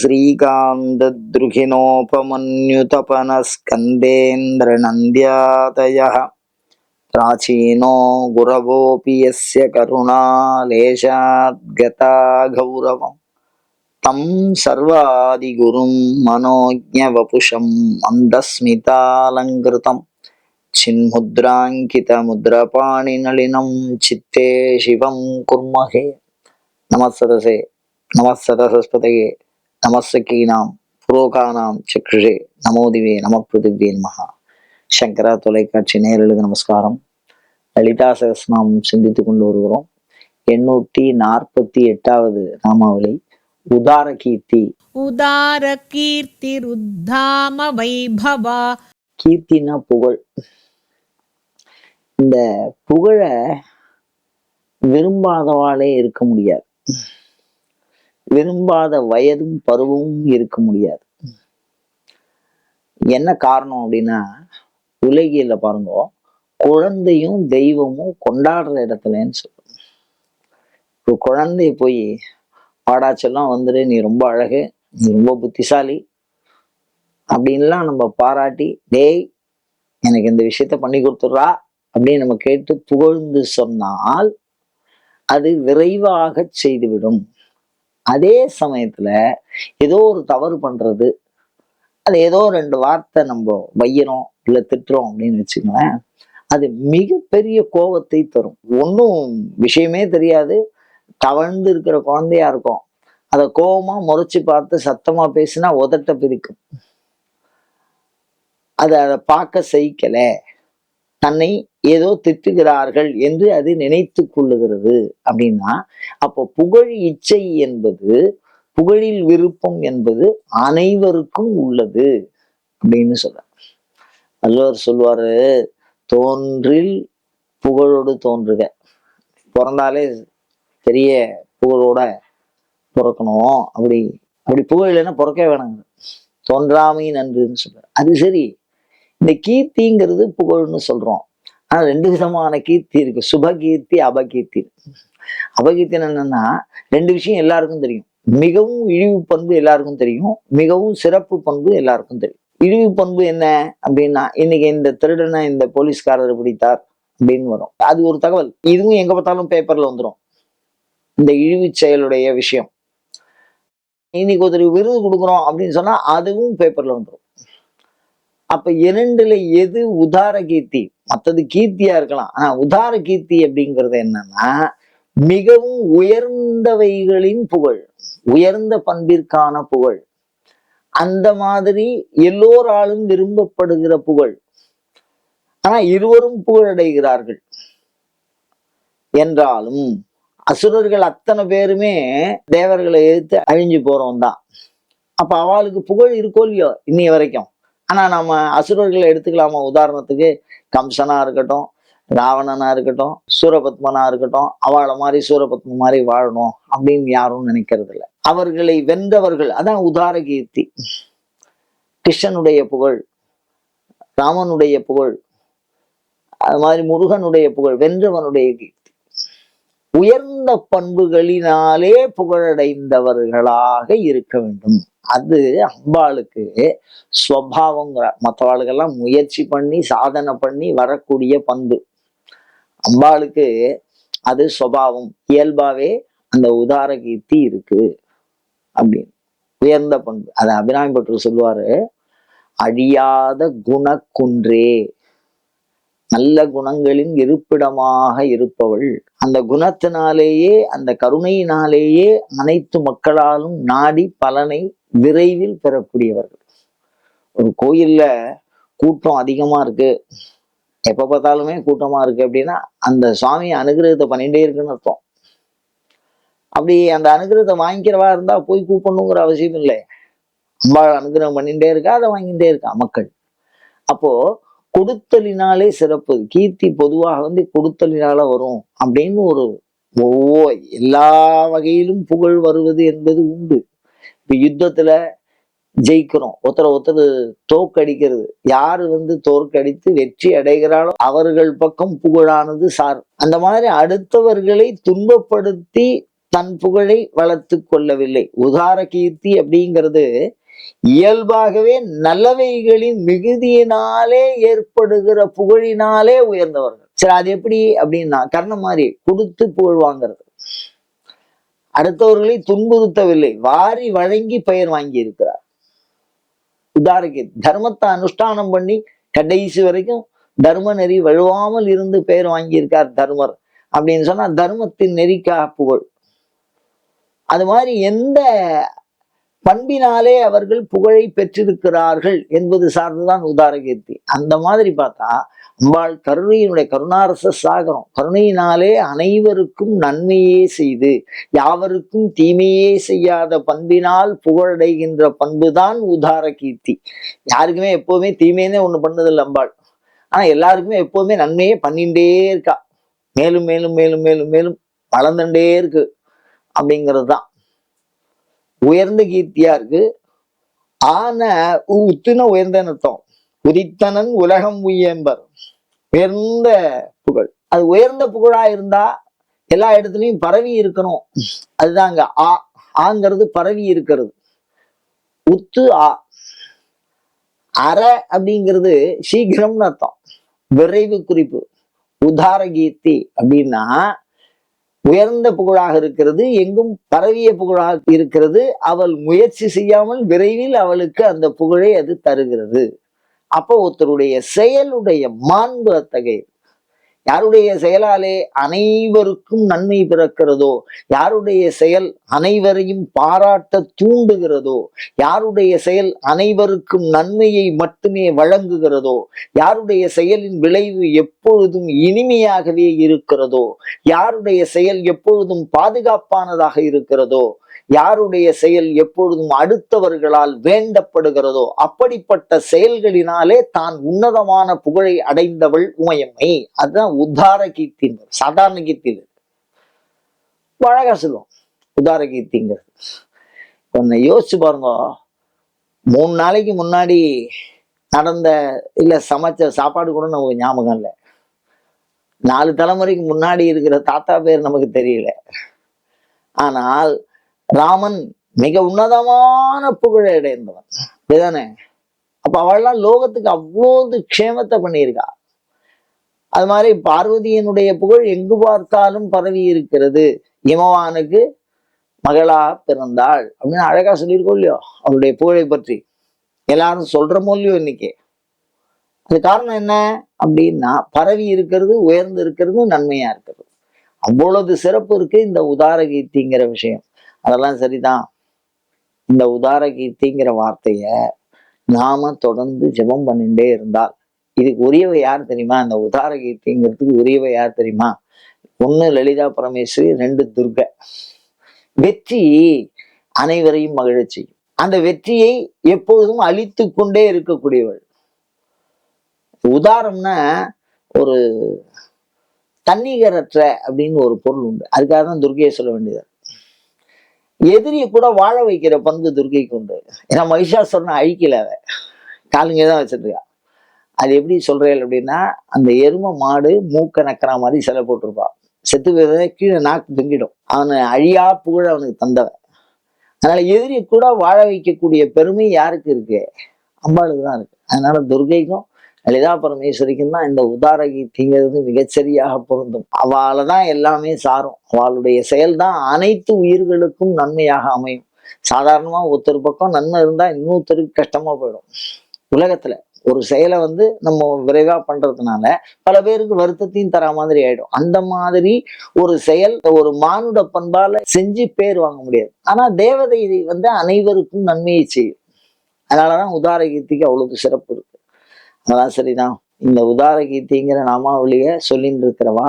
श्रीकान्तद्रुहिणोपमन्युतपनस्कन्देन्द्रनन्द्यादयः प्राचीनो गुरवोऽपि यस्य करुणालेशाद्गता गौरवम् तं सर्वादिगुरुं मनोज्ञवपुषं मन्दस्मितालङ्कृतं चिन्मुद्राङ्कितमुद्रपाणिनलिनं चित्ते शिवं कुर्महे नमस्सरसे नमस्सरस्वतये நமசகீனாம் புரோகானாம். சக்ஷே நமோதிவே நமப்பிருதிவே மகா சங்கரா தொலைக்காட்சி நேரலுக்கு நமஸ்காரம். லலிதா சகஸ்நாம் சிந்தித்து கொண்டு வருகிறோம். எண்ணூத்தி நாற்பத்தி எட்டாவது நாமாவளி உதார கீர்த்தி. உதார கீர்த்தி ருத்தாம வைபவா. கீர்த்தினா புகழ். இந்த புகழ விரும்பாதவாளே இருக்க முடியாது. விரும்பாத வயதும் பருவமும் இருக்க முடியாது. என்ன காரணம் அப்படின்னா உலகியல பாருங்க குழந்தையும் தெய்வமும் கொண்டாடுற இடத்துலன்னு சொல்லுவோம் இப்போ குழந்தை போய் பாடாச்செல்லாம் வந்துரு நீ ரொம்ப அழகு நீ ரொம்ப புத்திசாலி அப்படின்லாம் நம்ம பாராட்டி டேய் எனக்கு இந்த விஷயத்த பண்ணி கொடுத்துட்றா அப்படின்னு நம்ம கேட்டு புகழ்ந்து சொன்னால் அது விரைவாக செய்துவிடும். அதே சமயத்துல ஏதோ ஒரு தவறு பண்றது அது ஏதோ ரெண்டு வார்த்தை நம்ம வையறோம் இல்லை திட்டுறோம் அப்படின்னு வச்சுக்கோங்களேன் அது மிகப்பெரிய கோபத்தை தரும். ஒன்றும் விஷயமே தெரியாது. தவழ்ந்து இருக்கிற குழந்தையா இருக்கும். அதை கோபமா முறைச்சு பார்த்து சத்தமா பேசினா உதட்ட பிரிக்கும். அதை அதை பார்க்க சகிக்கல. தன்னை ஏதோ திட்டுகிறார்கள் என்று அது நினைத்து கொள்ளுகிறது அப்படின்னா அப்போ புகழ் இச்சை என்பது புகழில் விருப்பம் என்பது அனைவருக்கும் உள்ளது அப்படின்னு சொல்ற அல்லவர் சொல்வாரு தோன்றில் புகழோடு தோன்றுக. பிறந்தாலே பெரிய புகழோட பிறக்கணும். அப்படி அப்படி புகழ் இல்லைன்னா பிறக்கவே வேணாங்க தோன்றாமை நன்றுன்னு சொல்றாரு. அது சரி இந்த கீர்த்திங்கிறது புகழ்னு சொல்றோம். ஆனா ரெண்டு விதமான கீர்த்தி இருக்கு. சுபகீர்த்தி அபகீர்த்தி. அபகீர்த்தி என்னன்னா ரெண்டு விஷயம் எல்லாருக்கும் தெரியும். மிகவும் இழிவு பண்பு எல்லாருக்கும் தெரியும். மிகவும் சிறப்பு பண்பு எல்லாருக்கும் தெரியும். இழிவு பண்பு என்ன அப்படின்னா இன்னைக்கு இந்த திருடனை இந்த போலீஸ்காரர் பிடித்தார் அப்படின்னு வரும். அது ஒரு தகவல். இதுவும் எங்க பார்த்தாலும் பேப்பர்ல வந்துடும் இந்த இழிவு செயலுடைய விஷயம். இன்னைக்கு ஒருத்தர் விருது கொடுக்குறோம் அப்படின்னு சொன்னா அதுவும் பேப்பர்ல வந்துடும் அப்ப இரண்டுல எது உதார கீர்த்தி? மற்றது கீர்த்தியா இருக்கலாம். ஆனா உதார கீர்த்தி அப்படிங்கிறது என்னன்னா மிகவும் உயர்ந்தவைகளின் புகழ் உயர்ந்த பண்பிற்கான புகழ் அந்த மாதிரி எல்லோராலும் விரும்பப்படுகிற புகழ். ஆனா இருவரும் புகழடைகிறார்கள். என்றாலும் அசுரர்கள் அத்தனை பேருமே தேவர்களை எதிர்த்து அழிஞ்சு போறோம் தான் அப்ப அவளுக்கு புகழ் இருக்கோ இல்லையோ இன்னைய வரைக்கும்? ஆனா நம்ம அசுரர்களை எடுத்துக்கலாமா? உதாரணத்துக்கு கம்சனா இருக்கட்டும் ராவணனா இருக்கட்டும் சூரபத்மனா இருக்கட்டும் அவளை மாதிரி சூரபத்ம மாதிரி வாழணும் அப்படின்னு யாரும் நினைக்கிறது இல்லை அவர்களை வென்றவர்கள் அதான் உதார கீர்த்தி. கிருஷ்ணனுடைய புகழ் ராமனுடைய புகழ் அது மாதிரி முருகனுடைய புகழ் வென்றவனுடைய கீர்த்தி. உயர்ந்த பண்புகளினாலே புகழடைந்தவர்களாக இருக்க வேண்டும். அது அம்பாளுக்கு ஸ்வபாவங்கிற. மற்றவாளுக்கெல்லாம் முயற்சி பண்ணி சாதனை பண்ணி வரக்கூடிய பண்பு. அம்பாளுக்கு அது சுவாவம் இயல்பாவே அந்த உதார கீர்த்தி இருக்கு அப்படின்னு. உயர்ந்த பண்பு. அதை அபிராமி பற்று சொல்லுவாரு அழியாத குணக்குன்றே. நல்ல குணங்களின் இருப்பிடமாக இருப்பவள். அந்த குணத்தினாலேயே அந்த கருணையினாலேயே அனைத்து மக்களாலும் நாடி பலனை விரைவில் பெறக்கூடியவர்கள். ஒரு கோயில்ல கூட்டம் அதிகமா இருக்கு. எப்ப பார்த்தாலுமே கூட்டமா இருக்கு அப்படின்னா அந்த சுவாமி அனுகிரகத்தை பண்ணிட்டே இருக்குன்னு அர்த்தம். அப்படி அந்த அனுகிரகத்தை வாங்கிக்கிறவா இருந்தா போய் கூப்பிடணுங்கிற அவசியம் இல்லை. அம்பாள் அனுகிரகம் பண்ணிகிட்டே இருக்கா அதை வாங்கிட்டே இருக்கா மக்கள். அப்போ கொடுத்தலினாலே சிறப்பு. கீர்த்தி பொதுவாக வந்து கொடுத்தலினால வரும் அப்படின்னு ஒரு ஒவ்வொரு எல்லா வகையிலும் புகழ் வருவது என்பது உண்டு. இப்போ யுத்தத்துல ஜெயிக்கிறோம். ஒருத்தரை ஒருத்தர் தோக்கடிக்கிறது யாரு வந்து தோற்கடித்து வெற்றி அடைகிறாளோ அவர்கள் பக்கம் புகழானது சார். அந்த மாதிரி அடுத்தவர்களை துன்பப்படுத்தி தன் புகழை வளர்த்து கொள்ளவில்லை. உதார கீர்த்தி அப்படிங்கிறது இயல்பாகவே நல்லவைகளின் மிகுதியினாலே ஏற்படுகிற புகழினாலே உயர்ந்தவர்கள். சரி அது எப்படி அப்படின்னா கர்ணம் மாதிரி கொடுத்து புகழ் வாங்கிறது. அடுத்தவர்களை துன்புறுத்தவில்லை. வாரி வழங்கி பெயர் வாங்கி இருக்கிறார் உதாரணக்கு தர்மத்தை அனுஷ்டானம் பண்ணி கடைசி வரைக்கும் தர்ம நெறி வழுவாமல் இருந்து பெயர் வாங்கியிருக்கார் தர்மர். அப்படின்னு சொன்னா தர்மத்தின் நெறிக்காக புகழ். அது மாதிரி எந்த பண்பினாலே அவர்கள் புகழை பெற்றிருக்கிறார்கள் என்பது சார்ந்துதான் உதாரகீர்த்தி அந்த மாதிரி பார்த்தா அம்பாள் கருணையினுடைய கருணாரச சாகரம். கருணையினாலே அனைவருக்கும் நன்மையே செய்து யாவருக்கும் தீமையே செய்யாத பண்பினால் புகழடைகின்ற பண்புதான் உதார கீர்த்தி. யாருக்குமே எப்பவுமே தீமையே ஒன்று பண்ணதில்லை அம்பாள். ஆனா எல்லாருக்குமே எப்பவுமே நன்மையே பண்ணிகிட்டே இருக்கா. மேலும் மேலும் மேலும் மேலும் மேலும் வளர்ந்துட்டே இருக்கு அப்படிங்கிறது தான் உயர்ந்த கீர்த்தியா இருக்கு. ஆன உத்துன உயர்ந்தன்னு அர்த்தம் உதித்தனன் உலகம் உயம்பர் உயர்ந்த புகழ். அது உயர்ந்த புகழா இருந்தா எல்லா இடத்துலையும் பரவி இருக்கணும். அதுதாங்க ஆ ஆங்கிறது பரவி இருக்கிறது. உத்து ஆ. அற அப்படிங்கிறது சீக்கிரம்னு அர்த்தம். விரைவு குறிப்பு. உதார கீர்த்தி அப்படின்னா உயர்ந்த புகழாக இருக்கிறது எங்கும் பரவிய புகழாக இருக்கிறது. அவள் முயற்சி செய்யாமல் விரைவில் அவளுக்கு அந்த புகழை அது தருகிறது. அப்போ ஒருத்தருடைய செயலுடைய மாண்பு அத்தகைய யாருடைய செயலாலே அனைவருக்கும் நன்மை பிறக்கிறதோ யாருடைய செயல் அனைவரையும் பாராட்ட தூண்டுகிறதோ யாருடைய செயல் அனைவருக்கும் நன்மையை மட்டுமே வழங்குகிறதோ யாருடைய செயலின் விளைவு எப்பொழுதும் இனிமையாகவே இருக்கிறதோ யாருடைய செயல் எப்பொழுதும் பாதுகாப்பானதாக இருக்கிறதோ யாருடைய செயல் எப்பொழுதும் அடுத்தவர்களால் வேண்டப்படுகிறதோ அப்படிப்பட்ட செயல்களினாலே தான் உன்னதமான புகழை அடைந்தவள் உமையம்மை. அதுதான் உத்தார கீர்த்திங்கிறது சாதாரண கீர்த்தி இல்லை. அழகா சொல்லுவோம். உதார கீர்த்திங்கிறது. கொஞ்சம் யோசிச்சு பாருங்க. மூணு நாளைக்கு முன்னாடி நடந்த இல்ல சமைச்ச சாப்பாடு கூட நமக்கு ஞாபகம் இல்லை. நாலு தலைமுறைக்கு முன்னாடி இருக்கிற தாத்தா பேர் நமக்கு தெரியல. ஆனால் ராமன் மிக உன்னதமான புகழை அடைந்தவன். இதுதானே? அப்ப அவள்லாம் லோகத்துக்கு அவ்வளோது க்ஷேமத்தை பண்ணியிருக்கா. அது மாதிரி பார்வதியினுடைய புகழ் எங்கு பார்த்தாலும் பரவி இருக்கிறது. இமவானுக்கு மகளா பிறந்தாள் அப்படின்னு அழகா சொல்லியிருக்கோம் இல்லையோ? அவளுடைய புகழை பற்றி. எல்லாரும் சொல்றமோ இல்லையோ இன்னைக்கு? அது காரணம் என்ன? அப்படின்னா பரவி இருக்கிறது உயர்ந்து இருக்கிறது நன்மையா இருக்கிறது. அவ்வளவு சிறப்பு இருக்கு இந்த உதார கீர்த்திங்கிற விஷயம். அதெல்லாம் சரிதான். இந்த உதார கீர்த்திங்கிற வார்த்தைய நாம தொடர்ந்து ஜெபம் பண்ணிட்டே இருந்தால் இதுக்கு உரியவ யார் தெரியுமா? இந்த உதார கீர்த்திங்கிறதுக்கு உரியவ யார் தெரியுமா? ஒண்ணு லலிதா பரமேஸ்வரி ரெண்டு துர்க. வெற்றி அனைவரையும் மகிழச் செய்யும். அந்த வெற்றியை எப்பொழுதும் அழித்து கொண்டே இருக்கக்கூடியவள். உதாரணம்னா ஒரு தன்னிகரற்ற அப்படின்னு ஒரு பொருள் உண்டு. அதுக்காக தான் துர்கையை சொல்ல வேண்டியது. எதிரியை கூட வாழ வைக்கிற பங்கு துர்கைக்கு உண்டு. ஏன்னா மகிஷாசுரனை அழிக்கல அவ காலுங்க தான் வச்சிருக்கா அது எப்படி சொல்றேன் அப்படின்னா அந்த எருமை மாடு மூக்க நக்கிற மாதிரி சிலை போட்டிருப்பா செத்து போய் கீழே நாக்கு தொங்கிடும். அவனை அழியா புகழ அவனுக்கு தந்தவன். அதனால எதிரியை கூட வாழ வைக்கக்கூடிய பெருமை யாருக்கு இருக்கு? அம்பாளுக்கு தான் இருக்கு. அதனால துர்கைக்கும் லலிதா பரமேஸ்வரிக்கும் தான் இந்த உதார கீர்த்திங்கிறது மிகச்சரியாக பொருந்தும். அவளை தான் எல்லாமே சாரும். அவளுடைய செயல் தான் அனைத்து உயிர்களுக்கும் நன்மையாக அமையும். சாதாரணமா ஒருத்தர் பக்கம் நன்மை இருந்தா இன்னொருத்தருக்கு கஷ்டமா போயிடும். உலகத்துல ஒரு செயலை வந்து நம்ம விரைவா பண்றதுனால பல பேருக்கு வருத்தத்தையும் தர மாதிரி ஆயிடும். அந்த மாதிரி ஒரு செயல் ஒரு மானுட பண்பால செஞ்சு பேர் வாங்க முடியாது. ஆனா தேவதை வந்து அனைவருக்கும் நன்மையை செய்யும். அதனாலதான் உதார கீர்த்திக்கு அவ்வளவு சிறப்பு இருக்கு. அதெல்லாம் சரிதான் இந்த உதார கீர்த்திங்கிற நாமாவளிய சொல்லிட்டு இருக்கிறவா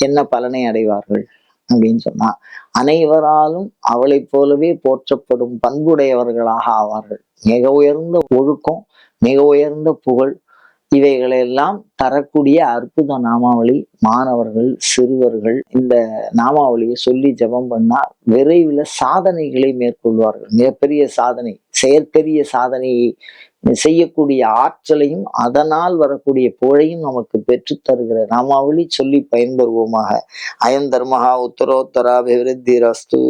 என்ன பலனை அடைவார்கள் அப்படின்னு சொன்னா அனைவராலும் அவளை போலவே போற்றப்படும் பண்புடையவர்களாக ஆவார்கள். மிக உயர்ந்த ஒழுக்கம் மிக உயர்ந்த புகழ் இவைகளெல்லாம் தரக்கூடிய அற்புத நாமாவளி மாணவர்கள் சிறுவர்கள் இந்த நாமாவளியை சொல்லி ஜெபம் பண்ணா விரைவில் சாதனைகளை மேற்கொள்வார்கள். மிகப்பெரிய சாதனை செயற்கரிய சாதனையை செய்யக்கூடிய ஆற்றலையும் அதனால் வரக்கூடிய புழையும் நமக்கு பெற்று தருகிற நாமாவளி சொல்லி பயன்பெறுவோமாக. அயந்தர்மகா உத்தரோத்தரா உத்தரோத்தராபிவிருத்தி ரஸ்து